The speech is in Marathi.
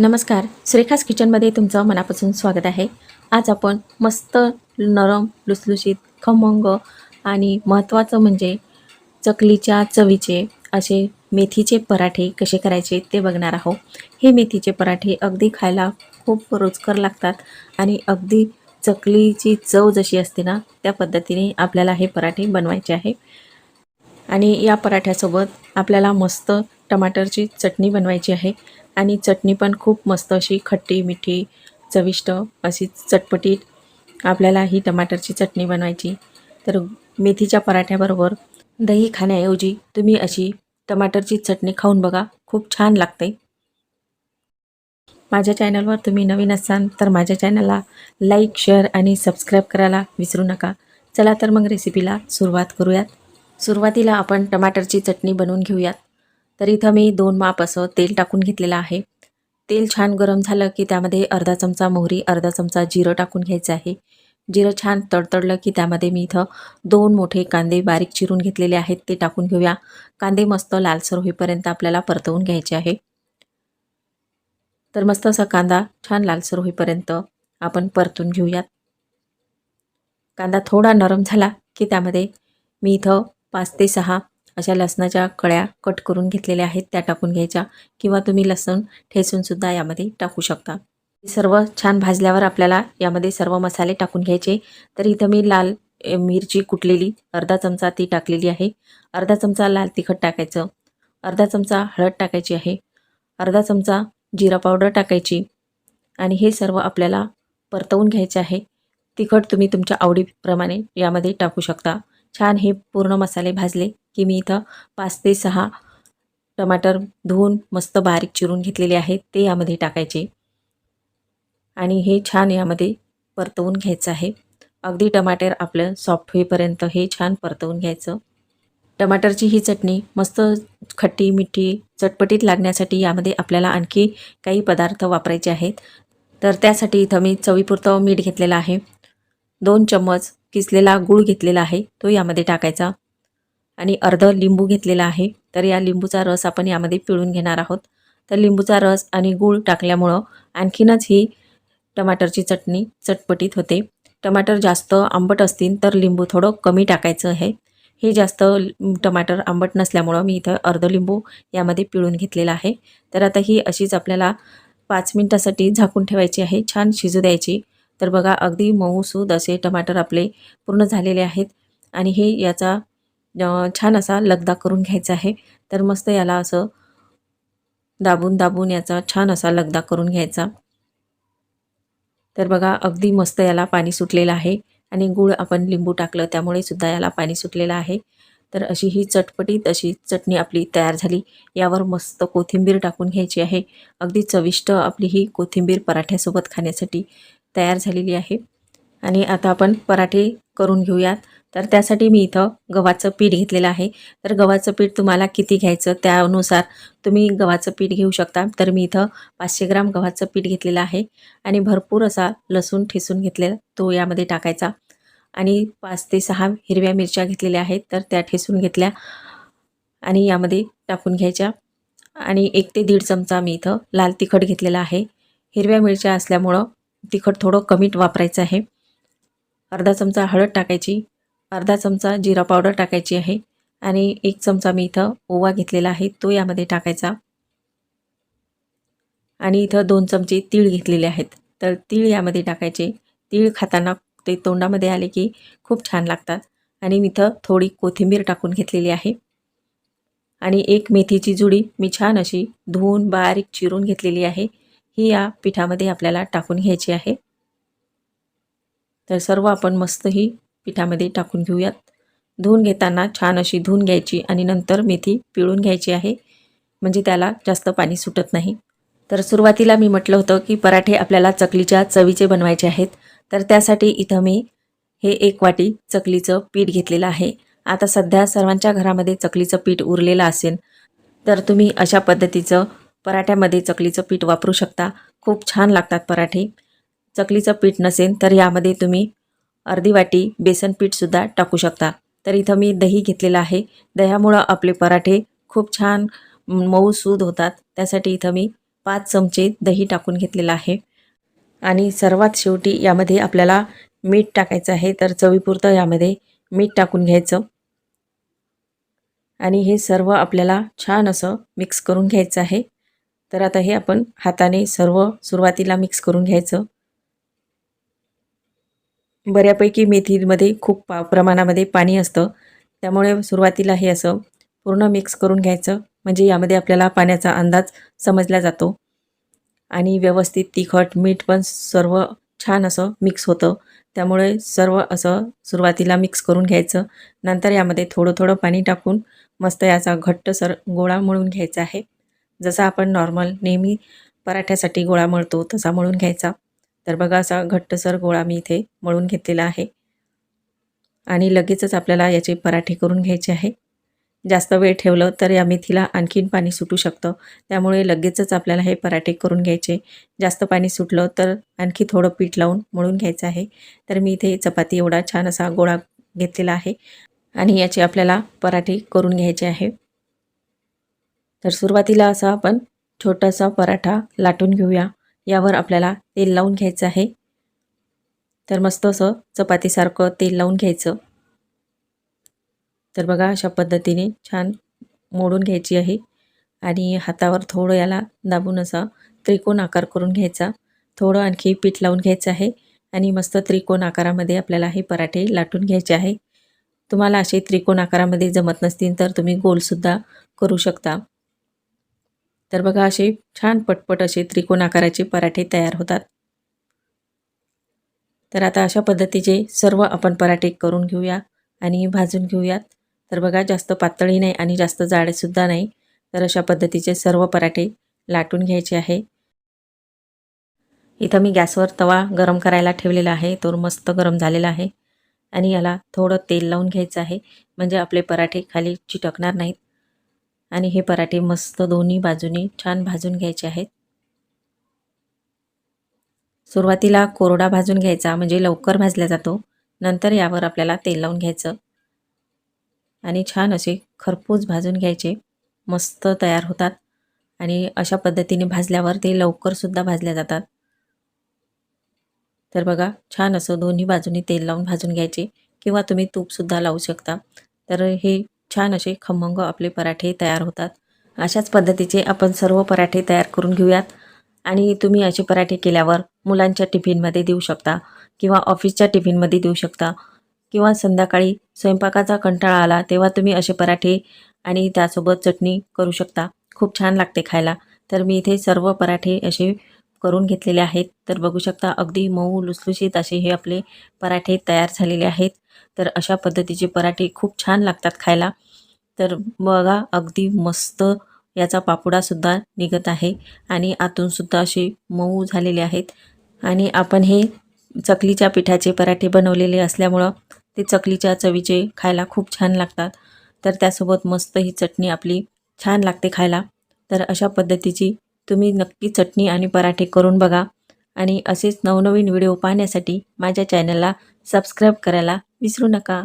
नमस्कार सुरेखास किचनमध्ये तुमचं मनापासून स्वागत आहे. आज आपण मस्त नरम लुसलुशीत खमंग आणि महत्त्वाचं म्हणजे चकलीच्या चवीचे असे मेथीचे पराठे कसे करायचे ते बघणार आहोत. हे मेथीचे पराठे अगदी खायला खूप रुचकर लागतात आणि अगदी चकलीची चव जशी असते ना त्या पद्धतीने आपल्याला हे पराठे बनवायचे आहे. आणि या पराठ्यासोबत आपल्याला मस्त टमाटरची चटणी बनवायची आहे. आणि चटणी पण खूप मस्त अशी खट्टी मिठी चविष्ट अशी चटपटीत आपल्याला ही टमाटरची चटणी बनवायची. तर मेथीच्या पराठ्याबरोबर दही खाण्याऐवजी तुम्ही अशी टमाटरची चटणी खाऊन बघा. खूप छान लागते. माझ्या चॅनलवर तुम्ही नवीन असाल तर माझ्या चॅनलला लाईक शेअर आणि सबस्क्राईब करायला विसरू नका. चला तर मग रेसिपीला सुरुवात करूयात. सुरुवातीला आपण टमाटरची चटणी बनवून घेऊयात. तर इथं मी दोन माप असं तेल टाकून घेतलेलं आहे. तेल छान गरम झालं की त्यामध्ये अर्धा चमचा मोहरी अर्धा चमचा जिरं टाकून घ्यायचं आहे. जिरं छान तडतडलं की त्यामध्ये मी इथं दोन मोठे कांदे बारीक चिरून घेतलेले आहेत. ते टाकून घेऊया. कांदे मस्त लालसर होईपर्यंत आपल्याला परतवून घ्यायचे आहे. तर मस्त असा कांदा छान लालसर होईपर्यंत आपण परतून घेऊयात. कांदा थोडा नरम झाला की त्यामध्ये मी इथं पाच ते सहा अशा लसणाच्या कळ्या कट करून घेतलेल्या आहेत त्या टाकून घ्यायच्या किंवा तुम्ही लसूण ठेसूनसुद्धा यामध्ये टाकू शकता. सर्व छान भाजल्यावर आपल्याला यामध्ये सर्व मसाले टाकून घ्यायचे. तर इथं मी लाल मिरची कुटलेली अर्धा चमचा ती टाकलेली आहे. अर्धा चमचा लाल तिखट टाकायचं. अर्धा चमचा हळद टाकायची आहे. अर्धा चमचा जिरा पावडर टाकायची आणि हे सर्व आपल्याला परतवून घ्यायचे आहे. तिखट तुम्ही तुमच्या आवडीप्रमाणे यामध्ये टाकू शकता. छान हे पूर्ण मसाले भाजले की मी इथं पाच ते सहा टमाटर धुवून मस्त बारीक चिरून घेतलेले आहेत ते यामध्ये टाकायचे. आणि हे छान यामध्ये परतवून घ्यायचं आहे. अगदी टमाटर आपलं सॉफ्ट होईपर्यंत हे छान परतवून घ्यायचं. टमाटरची ही चटणी मस्त खट्टी मिठी चटपटीत लागण्यासाठी यामध्ये आपल्याला आणखी काही पदार्थ वापरायचे आहेत. तर त्यासाठी इथं मी चवीपुरतं मीठ घेतलेलं आहे. दोन चम्मच किसलेला गूळ घेतलेला आहे तो यामध्ये टाकायचा. आणि अर्ध लिंबू घेतलेला आहे तर या लिंबूचा रस आपण यामध्ये पिळून घेणार आहोत. तर लिंबूचा रस आणि गूळ टाकल्यामुळं आणखीनच ही टमाटरची चटणी चटपटीत होते. टमाटर जास्त आंबट असतील तर लिंबू थोडं कमी टाकायचं आहे. हे जास्त टमाटर आंबट नसल्यामुळं मी इथं अर्ध लिंबू यामध्ये पिळून घेतलेला आहे. तर आता ही अशीच आपल्याला पाच मिनटासाठी झाकून ठेवायची आहे. छान शिजू द्यायची. तर बघा अगदी मऊसूद असे टमाटर आपले पूर्ण झालेले आहेत. आणि हे याचा छान असा लगदा करून घ्यायचा आहे. तर मस्त याला असं दाबून दाबून याचा छान असा लगदा करून घ्यायचा. तर बघा अगदी मस्त याला पाणी सुटलेलं आहे. आणि गूळ आपण लिंबू टाकलं त्यामुळे सुद्धा याला पाणी सुटलेलं आहे. तर अशी ही चटपटीत अशी चटणी आपली तयार झाली. यावर मस्त कोथिंबीर टाकून घ्यायची आहे. अगदी चविष्ट आपली ही कोथिंबीर पराठ्यासोबत खाण्यासाठी. तयार झालेली आहे. आणि आता आपण पराठे करून घेऊयात. तर त्यासाठी मी इथं गव्हाचं पीठ घेतलेलं आहे. तर गव्हाचं पीठ तुम्हाला किती घ्यायचं त्यानुसार तुम्ही गव्हाचं पीठ घेऊ शकता. तर मी इथं पाचशे ग्राम गव्हाचं पीठ घेतलेलं आहे. आणि भरपूर असा लसूण ठेसून घेतलेला तो यामध्ये टाकायचा. आणि पाच ते सहा हिरव्या मिरच्या घेतलेल्या आहेत. तर त्या ठेसून घेतल्या आणि यामध्ये टाकून घ्यायच्या. आणि एक ते दीड चमचा मी इथं लाल तिखट घेतलेला आहे. हिरव्या मिरच्या असल्यामुळं तिखट थोडं कमीट वापरायचं आहे. अर्धा चमचा हळद टाकायची. अर्धा चमचा जिरा पावडर टाकायची आहे. आणि एक चमचा मी इथं ओवा घेतलेला आहे. तो यामध्ये टाकायचा. आणि इथं दोन चमचे तीळ घेतलेले आहेत. तर तीळ यामध्ये टाकायचे. तीळ खाताना ते तोंडामध्ये आले की खूप छान लागतात. आणि मी इथं थोडी कोथिंबीर टाकून घेतलेली आहे. आणि एक मेथीची जुडी मी छान अशी धुवून बारीक चिरून घेतलेली आहे. ही या पिठामध्ये आपल्याला टाकून घ्यायची आहे. तर सर्व आपण मस्त ही पिठामध्ये टाकून घेऊयात. धुवून घेताना छान अशी धुवून घ्यायची आणि नंतर मेथी पिळून घ्यायची आहे. म्हणजे त्याला जास्त पाणी सुटत नाही. तर सुरुवातीला मी म्हटलं होतं की पराठे आपल्याला चकलीच्या चवीचे बनवायचे आहेत. तर त्यासाठी इथं मी हे एक वाटी चकलीचं पीठ घेतलेलं आहे. आता सध्या सर्वांच्या घरामध्ये चकलीचं पीठ उरलेलं असेल तर तुम्ही अशा पद्धतीचं पराठ्यामध्ये चकलीचं पीठ वापरू शकता. खूप छान लागतात पराठे. चकलीचं पीठ नसेल तर यामध्ये तुम्ही अर्धी वाटी बेसन पीठसुद्धा टाकू शकता. तर इथं मी दही घेतलेलं आहे. दह्यामुळं आपले पराठे खूप छान मऊ सूद होतात. त्यासाठी इथं मी पाच चमचे दही टाकून घेतलेलं आहे. आणि सर्वात शेवटी यामध्ये आपल्याला मीठ टाकायचं आहे. तर चवीपुरतं यामध्ये मीठ टाकून घ्यायचं. आणि हे सर्व आपल्याला छान असं मिक्स करून घ्यायचं आहे. तर आता हे आपण हाताने सर्व सुरुवातीला मिक्स करून घ्यायचं. बऱ्यापैकी मेथीमध्ये खूप पा प्रमाणामध्ये पाणी असतं. त्यामुळे सुरुवातीला हे असं पूर्ण मिक्स करून घ्यायचं. म्हणजे यामध्ये आपल्याला पाण्याचा अंदाज समजला जातो. आणि व्यवस्थित तिखट मीठ पण सर्व छान असं मिक्स होतं. त्यामुळे सर्व असं सुरुवातीला मिक्स करून घ्यायचं. नंतर यामध्ये थोडं थोडं पाणी टाकून मस्त याचा घट्ट सर गोळा मळून घ्यायचा आहे. जसा आपण नॉर्मल नेहमी पराठ्यासाठी गोळा मळतो तसा मळून घ्यायचा. तर बघा असा घट्टसर गोळा मी इथे मळून घेतलेला आहे. आणि लगेचच आपल्याला याचे पराठे करून घ्यायचे आहे. जास्त वेळ ठेवलं तर या मेथीला आणखीन पाणी सुटू शकतं. त्यामुळे लगेचच आपल्याला हे पराठे करून घ्यायचे. जास्त पाणी सुटलं तर आणखी थोडं पीठ लावून मळून घ्यायचं आहे. तर मी इथे चपाती एवढा छान असा गोळा घेतलेला आहे. आणि याचे आपल्याला पराठे करून घ्यायचे आहे. तर सुरुवातीला असा आपण छोटासा पराठा लाटून घेऊया. यावर आपल्याला तेल लावून घ्यायचं आहे. तर मस्त असं चपातीसारखं तेल लावून घ्यायचं. तर बघा अशा पद्धतीने छान मोडून घ्यायची आहे. आणि हातावर थोडं याला दाबून असा त्रिकोण आकार करून घ्यायचा. थोडं आणखी पीठ लावून घ्यायचं आहे. आणि मस्त त्रिकोण आकारामध्ये आपल्याला हे पराठे लाटून घ्यायचे आहे. तुम्हाला असे त्रिकोण आकारामध्ये जमत नसतील तर तुम्ही गोलसुद्धा करू शकता. तर बघा असे छान पटपट असे त्रिकोण आकाराचे पराठे तयार होतात. तर आता अशा पद्धतीचे सर्व आपण पराठे करून घेऊया आणि भाजून घेऊयात. तर बघा जास्त पातळी नाही आणि जास्त जाडेसुद्धा नाही. तर अशा पद्धतीचे सर्व पराठे लाटून घ्यायचे आहे. इथं मी गॅसवर तवा गरम करायला ठेवलेला आहे. तो मस्त गरम झालेला आहे. आणि याला थोडं तेल लावून घ्यायचं आहे. म्हणजे आपले पराठे खाली चिटकणार नाहीत. आणि हे पराठे मस्त दोन्ही बाजूनी छान भाजून घ्यायचे आहेत. सुरुवातीला कोरडा भाजून घ्यायचा म्हणजे लवकर भाजला जातो. नंतर यावर आपल्याला तेल लावून घ्यायचं. आणि छान असे खरपूस भाजून घ्यायचे. मस्त तयार होतात. आणि अशा पद्धतीने भाजल्यावर ते लवकरसुद्धा भाजल्या जातात. तर बघा छान असं दोन्ही बाजूनी तेल लावून भाजून घ्यायचे. किंवा तुम्ही तूपसुद्धा लावू शकता. तर हे छान असे खमंग आपले पराठे तयार होतात. अशाच पद्धतीचे आपण सर्व पराठे तयार करून घेऊयात. आणि तुम्ही असे पराठे केल्यावर मुलांच्या टिफिनमध्ये देऊ शकता किंवा ऑफिसच्या टिफिनमध्ये देऊ शकता. किंवा संध्याकाळी स्वयंपाकाचा कंटाळा आला तेव्हा तुम्ही असे पराठे आणि त्यासोबत चटणी करू शकता. खूप छान लागते खायला. तर मी इथे सर्व पराठे असे करून घेतलेले आहेत. तर बघू शकता अगदी मऊ लुसलुशीत असे हे आपले पराठे तयार झालेले आहेत. तर अशा पद्धतीचे पराठे खूप छान लागतात खायला. तर बघा अगदी मस्त याचा पापुडासुद्धा निघत आहे आणि आतूनसुद्धा असे मऊ झालेले आहेत. आणि आपण हे चकलीच्या पिठाचे पराठे बनवलेले असल्यामुळं ते चकलीच्या चवीचे खायला खूप छान लागतात. तर त्यासोबत मस्त ही चटणी आपली छान लागते खायला. तर अशा पद्धतीची तुम्ही नक्की चटणी आणि पराठे करून बघा आणि असेच नवनवीन व्हिडिओ पाहण्यासाठी माझ्या चॅनलला सबस्क्राईब करायला विसरू नका.